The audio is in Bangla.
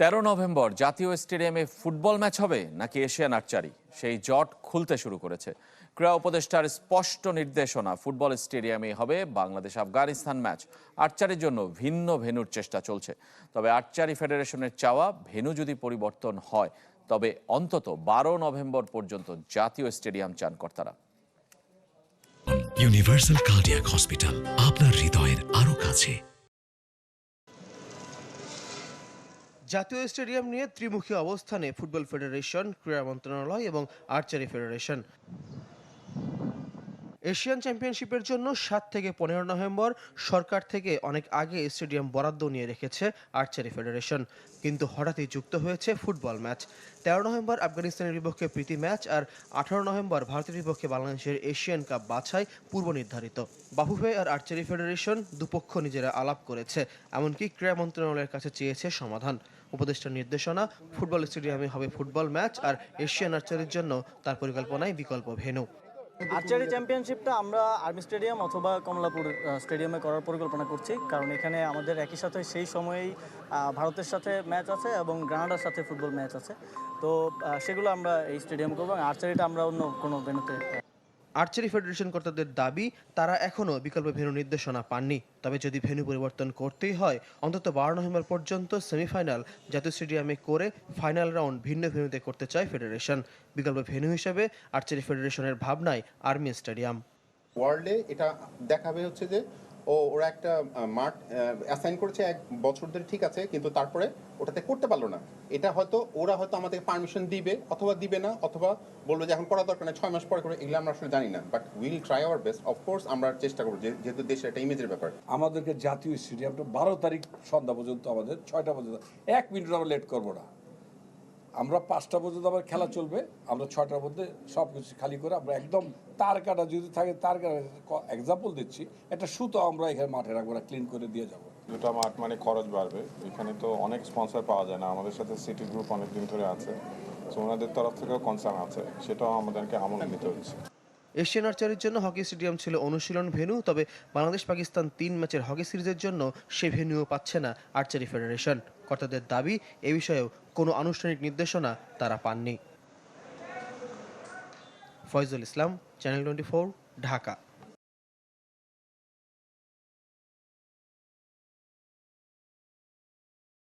তেরো নভেম্বর জাতীয় স্টেডিয়ামে ফুটবল ম্যাচ হবে নাকি এশিয়ান আর্চারি সেই জট খুলতে শুরু করেছে। ক্রীড়া উপদেষ্টার স্পষ্ট নির্দেশনা, ফুটবল স্টেডিয়ামে হবে বাংলাদেশ আফগানিস্তান ম্যাচ। আর্চারির জন্য ভিন্ন ভেন্যুর চেষ্টা চলছে। তবে আর্চারি ফেডারেশনের চাওয়া ভেন্যু যদি পরিবর্তন হয়, তবে অন্তত বারো নভেম্বর পর্যন্ত জাতীয় স্টেডিয়াম চান কর্তারা। ইউনিভার্সাল কার্ডিয়াক হসপিটাল আপনার হৃদয়ের আরও কাছে। জাতীয় স্টেডিয়াম নিয়ে ত্রিমুখী অবস্থানে ফুটবল ফেডারেশন ক্রীড়া মন্ত্রণালয় এবং আর্চারি ফেডারেশন। এশিয়ান চ্যাম্পিয়নশিপের জন্য সাত থেকে পনেরো নভেম্বর সরকার থেকে অনেক আগে স্টেডিয়াম বরাদ্দ নিয়ে রেখেছে আর্চারি ফেডারেশন। কিন্তু হঠাৎই যুক্ত হয়েছে ফুটবল ম্যাচ। তেরো নভেম্বর আফগানিস্তানের বিপক্ষে প্রীতি ম্যাচ আর আঠারো নভেম্বর ভারতের বিপক্ষে বাংলাদেশের এশিয়ান কাপ বাছাই পূর্ব নির্ধারিত। বাফুফে আর আর্চারি ফেডারেশন দুপক্ষ নিজেরা আলাপ করেছে, এমনকি ক্রীড়া মন্ত্রণালয়ের কাছে চেয়েছে সমাধান। উপদেষ্টার নির্দেশনা, ফুটবল স্টেডিয়ামে হবে ফুটবল ম্যাচ আর এশিয়ান আর্চারির জন্য তার পরিকল্পনায় বিকল্প ভেন্যু। আর্চারি চ্যাম্পিয়নশিপটা আমরা আর্মি স্টেডিয়াম অথবা কমলাপুর স্টেডিয়ামে করার পরিকল্পনা করছি। কারণ এখানে আমাদের একই সাথে সেই সময়েই ভারতের সাথে ম্যাচ আছে এবং গ্রানাডার সাথে ফুটবল ম্যাচ আছে। তো সেগুলো আমরা এই স্টেডিয়াম করব এবং আর্চারিটা আমরা অন্য কোনো ভেন্যুতে আর্চারি ফেডারেশন কর্তাদের দাবি, তারা এখনও বিকল্প ভেন্যু নির্দেশনা পাননি। তবে যদি ভেন্যু পরিবর্তন করতেই হয়, অন্তত বারো নভেম্বর পর্যন্ত সেমিফাইনাল জাতীয় স্টেডিয়ামে করে ফাইনাল রাউন্ড ভিন্ন ভেন্যুতে করতে চায় ফেডারেশন। বিকল্প ভেন্যু হিসেবে আর্চারি ফেডারেশনের ভাবনায় আর্মি স্টেডিয়াম। ওয়ার্ল্ডে এটা দেখাবে হচ্ছে যে ও, ওরা একটা মার্ক অ্যাসাইন করেছে এক বছর ধরে ঠিক আছে, কিন্তু তারপরে ওটাতে করতে পারল না। এটা হয়তো, ওরা হয়তো আমাদের পারমিশন দিবে, অথবা দিবে না, অথবা বলবে যে এখন করা দরকার নেই, ছয় মাস পরে করে, এগুলো আমরা আসলে জানি না। But will try our best of course আমরা চেষ্টা করব যেহেতু দেশের একটা ইমেজের ব্যাপার। আমাদেরকে জাতীয় স্টেডিয়ামটা বারো তারিখ সন্ধ্যা পর্যন্ত আমাদের, ছয়টা পর্যন্ত, এক মিনিট আমরা লেট করব না। আমরা পাঁচটা পর্যন্ত আবার খেলা চলবে, আমরা ছটার মধ্যে সব কিছু খালি করে আমরা একদম তার কাটা যদি থাকে, তার কাটা এক্সাম্পল দিচ্ছি, একটা সুতো আমরা এখানে মাঠে রাখব ক্লিন করে দিয়ে যাব। যেটা মাঠ মানে খরচ বাড়বে, এখানে তো অনেক স্পন্সর পাওয়া যায় না, আমাদের সাথে সিটি গ্রুপ অনেক দিন ধরে আছে, তো ওনাদের তরফ থেকেও কনসার্ন আছে, সেটাও আমাদেরকে আমল নিতে হচ্ছে। এশিয়ান আর্চারির জন্য হকি স্টেডিয়াম ছিল অনুশীলন ভেন্যু, তবে বাংলাদেশ পাকিস্তান তিন ম্যাচের হকি সিরিজের জন্য সে ভেন্যুও পাচ্ছে না আর্চারি ফেডারেশন। কর্তাদের দাবি, এ বিষয়েও কোনো আনুষ্ঠানিক নির্দেশনা তারা পাননি। Foyzul Islam, channel twenty Dhaka.